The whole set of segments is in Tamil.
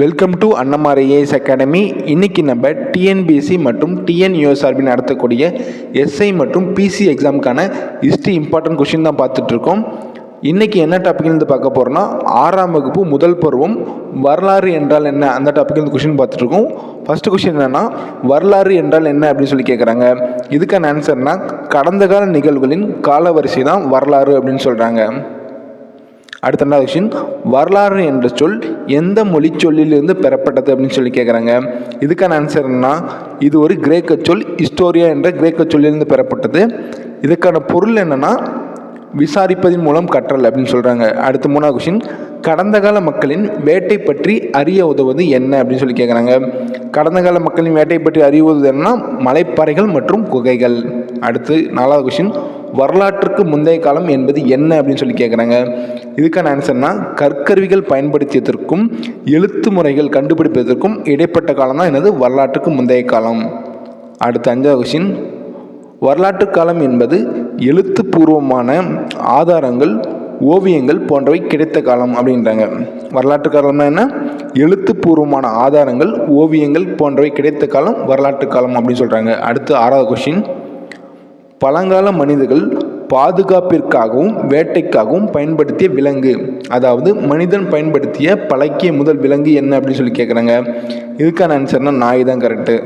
வெல்கம் டு அன்னமார் அகாடமி இன்றைக்கி நம்ம டிஎன்பிஎஸ்சி மற்றும் டிஎன்யூஎஸ்ஆர்பி நடத்தக்கூடிய எஸ்ஐ மற்றும் பிசி எக்ஸாமுக்கான ஹிஸ்ட்ரி இம்பார்ட்டன்ட் கொஷின் தான் பார்த்துட்ருக்கோம் இன்றைக்கி என்ன டாபிக்லேருந்து பார்க்க போகிறோன்னா ஆறாம் வகுப்பு முதல் பருவம் வரலாறு என்றால் என்ன? அந்த டாபிக்லேருந்து கொஷின் பார்த்துட்ருக்கோம் இருக்கோம். கொஷின் என்னென்னா வரலாறு என்றால் என்ன அப்படின்னு சொல்லி கேட்குறாங்க இதுக்கான ஆன்சர்னால் கடந்த கால நிகழ்வுகளின் காலவரிசை தான் வரலாறு அப்படின்னு சொல்கிறாங்க அடுத்த ரெண்டாவது கொஷின் வரலாறு என்ற சொல் எந்த மொழி சொல்லிலிருந்து பெறப்பட்டது அப்படின்னு சொல்லி கேட்குறாங்க இதுக்கான ஆன்சர் என்னன்னா இது ஒரு கிரேக்க சொல் ஹிஸ்டோரியா என்ற கிரேக்க சொல்லிலிருந்து பெறப்பட்டது. இதுக்கான பொருள் என்னன்னா விசாரிப்பதன் மூலம் கற்றல் அப்படின்னு சொல்கிறாங்க அடுத்த மூணாவது கொஷின் கடந்த கால மக்களின் வேட்டை பற்றி அறிய உதவுவது என்ன அப்படின்னு சொல்லி கேட்குறாங்க கடந்த கால மக்களின் வேட்டை பற்றி அறிய உதவுவது என்னன்னா மலைப்பாறைகள் மற்றும் குகைகள். அடுத்து நாலாவது கொஷின் வரலாற்றுக்கு முந்தைய காலம் என்பது என்ன அப்படின்னு சொல்லி கேட்குறாங்க இதுக்கான ஆன்சர்னா கற்கருவிகள் பயன்படுத்தியதற்கும் எழுத்து முறைகள் கண்டுபிடிப்பதற்கும் இடைப்பட்ட காலம் தான் என்னது? வரலாற்றுக்கு முந்தைய காலம். அடுத்த அஞ்சாவது கொஷின் வரலாற்று காலம் என்பது எழுத்துப்பூர்வமான ஆதாரங்கள் ஓவியங்கள் போன்றவை கிடைத்த காலம் அப்படின்றாங்க. வரலாற்று காலம்னா என்ன? எழுத்துப்பூர்வமான ஆதாரங்கள் ஓவியங்கள் போன்றவை கிடைத்த காலம் வரலாற்று காலம் அப்படின்னு சொல்கிறாங்க அடுத்து ஆறாவது கொஷின் பழங்கால மனிதர்கள் பாதுகாப்பிற்காகவும் வேட்டைக்காகவும் பயன்படுத்திய விலங்கு. அதாவது மனிதன் பயன்படுத்திய பழக்கிய முதல் விலங்கு என்ன அப்படின்னு சொல்லி கேட்குறாங்க இதுக்கான ஆன்சர்னா நாய் தான் கரெக்டு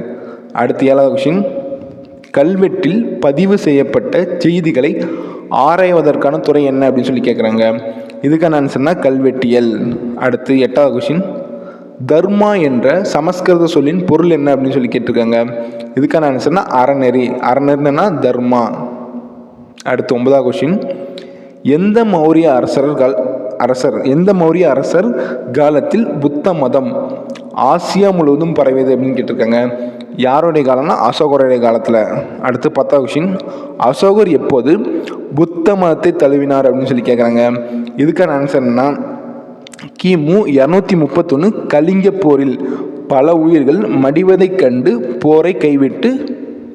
அடுத்து ஏழாவது கொஷின் கல்வெட்டில் பதிவு செய்யப்பட்ட செய்திகளை ஆராய்வதற்கான துறை என்ன அப்படின்னு சொல்லி கேட்குறாங்க இதுக்கான ஆன்சர்னா கல்வெட்டியல். அடுத்து எட்டாவது கொஷின் தர்மா என்ற சமஸ்கிருத சொல்லின் பொருள் என்ன அப்படின்னு சொல்லி கேட்டிருக்காங்க. இதுக்கான ஆன்சர்னா அறநெறி. அறநெறினா தர்மா. அடுத்து ஒன்பதாவது கொஷின் எந்த மௌரிய அரசர்கள் அரசர் எந்த மௌரிய அரசர் காலத்தில் புத்த மதம் ஆசியா முழுவதும் பரவியது அப்படின்னு கேட்டிருக்காங்க. யாருடைய காலம்னா அசோகருடைய காலத்தில். அடுத்து பத்தாவது கொஷின் அசோகர் எப்போது புத்த மதத்தை தழுவினார் அப்படின்னு சொல்லி கேட்குறாங்க. இதுக்கான ஆன்சர் என்னன்னா கிமு இரநூத்தி முப்பத்தொன்று கலிங்க போரில் பல உயிர்கள் மடிவதைக் கண்டு போரை கைவிட்டு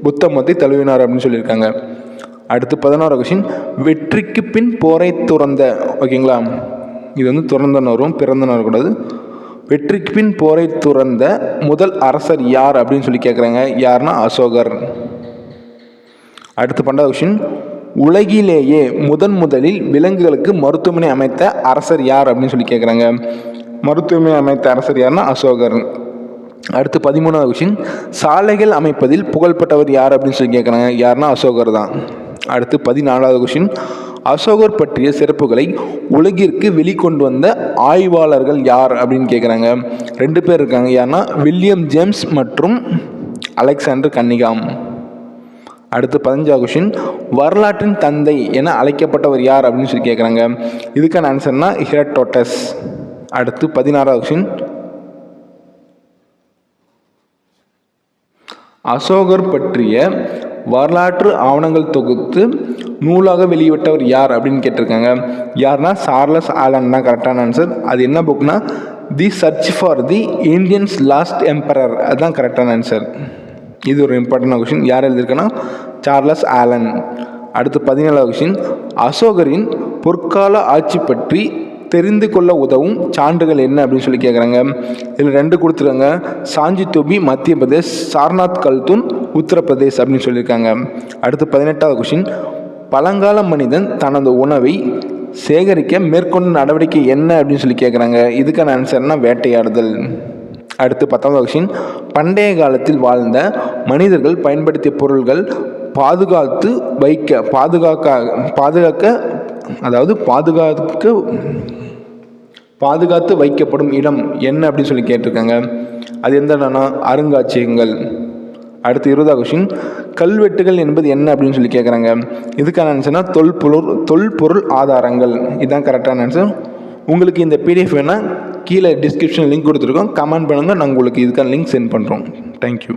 புத்த மதத்தை தழுவினார் அப்படின்னு சொல்லியிருக்காங்க. அடுத்து பதினோரு கொஷின் வெற்றிக்கு பின் போரை துறந்த ஓகேங்களா? இது வந்து துறந்தன வரும் பிறந்தன வரக்கூடாது வெற்றிக்கு பின் போரை துறந்த முதல் அரசர் யார் அப்படின்னு சொல்லி கேட்குறாங்க யாருன்னா அசோகர். அடுத்து பன்னெண்டாவது கொஷின் உலகிலேயே முதன் முதலில் விலங்குகளுக்கு மருத்துவமனை அமைத்த அரசர் யார் அப்படின்னு சொல்லி கேட்குறாங்க மருத்துவமனை அமைத்த அரசர் யாருன்னா அசோகர் அடுத்து பதிமூணாவது கொஷின் சாலைகள் அமைப்பதில் புகழ்பெற்றவர் யார் அப்படின்னு சொல்லி கேட்குறாங்க யாருன்னா அசோகர் தான். அடுத்து பதினாலாவது கொஷின் அசோகர் பற்றிய சிறப்புகளை உலகிற்கு வெளிக்கொண்டு வந்த ஆய்வாளர்கள் யார் அப்படின்னு கேட்குறாங்க ரெண்டு பேர் இருக்காங்க. யாருன்னா வில்லியம் ஜேம்ஸ் மற்றும் அலெக்சாண்டர் கன்னிகாம். அடுத்து பதினஞ்சாவது கொஷின் வரலாற்றின் தந்தை என அழைக்கப்பட்டவர் யார் அப்படின்னு சொல்லி கேட்குறாங்க இதுக்கான ஆன்சர்னா ஹிரட்டோட்டஸ். அடுத்து பதினாறாவது கொஷின் அசோகர் பற்றிய வரலாற்று ஆவணங்கள் தொகுத்து நூலாக வெளியிட்டவர் யார் அப்படின்னு கேட்டிருக்காங்க. யார்னா சார்லஸ் ஆலன் தான் கரெக்டான ஆன்சர் அது என்ன புக்னா the search for the Indians lost emperor. அதுதான் கரெக்டான ஆன்சர் இது ஒரு இம்பார்ட்டண்டான கொஷின் யார் எழுதியிருக்கேன்னா? Charles Alan. அடுத்து பதினேழாவது கொஷின் அசோகரின் பொற்கால ஆட்சி பற்றி தெரிந்து கொள்ள உதவும் சான்றுகள் என்ன அப்படின்னு சொல்லி கேட்குறாங்க இதில் ரெண்டு கொடுத்துருக்காங்க. சாஞ்சி தொபி மத்திய பிரதேஷ் சார்நாத் கல்துன் உத்தரப்பிரதேஷ் அப்படின்னு சொல்லியிருக்காங்க. அடுத்து பதினெட்டாவது கொஷின் பழங்கால மனிதன் தனது உணவை சேகரிக்க மேற்கொண்ட நடவடிக்கை என்ன அப்படின்னு சொல்லி கேட்குறாங்க இதுக்கான ஆன்சர்னால் வேட்டையாடுதல். அடுத்து பத்தாவது கொஷின் பண்டைய காலத்தில் வாழ்ந்த மனிதர்கள் பயன்படுத்திய பொருள்கள் பாதுகாத்து வைக்க பாதுகாக்க பாதுகாக்க அதாவது பாதுகாக்க பாதுகாத்து வைக்கப்படும் இடம் என்ன அப்படின்னு சொல்லி கேட்டிருக்காங்க. அது எந்த இடம்னா அருங்காட்சியகங்கள். அடுத்து இருபதாவது கொஷின் கல்வெட்டுகள் என்பது என்ன அப்படின்னு சொல்லி கேட்குறாங்க. இதுக்கான ஆன்சர்னா தொல்பொருள் தொல்பொருள் ஆதாரங்கள். இதுதான் கரெக்டான ஆன்சர் உங்களுக்கு இந்த பிடிஎஃப் வேணால் கீழே டிஸ்கிரிப்ஷன் லிங்க் கொடுத்துருக்கோம். கமெண்ட் பண்ணுங்கள் நாங்கள் உங்களுக்கு இதுக்கான லிங்க் சென்ட் பண்ணுறோம் தேங்க்யூ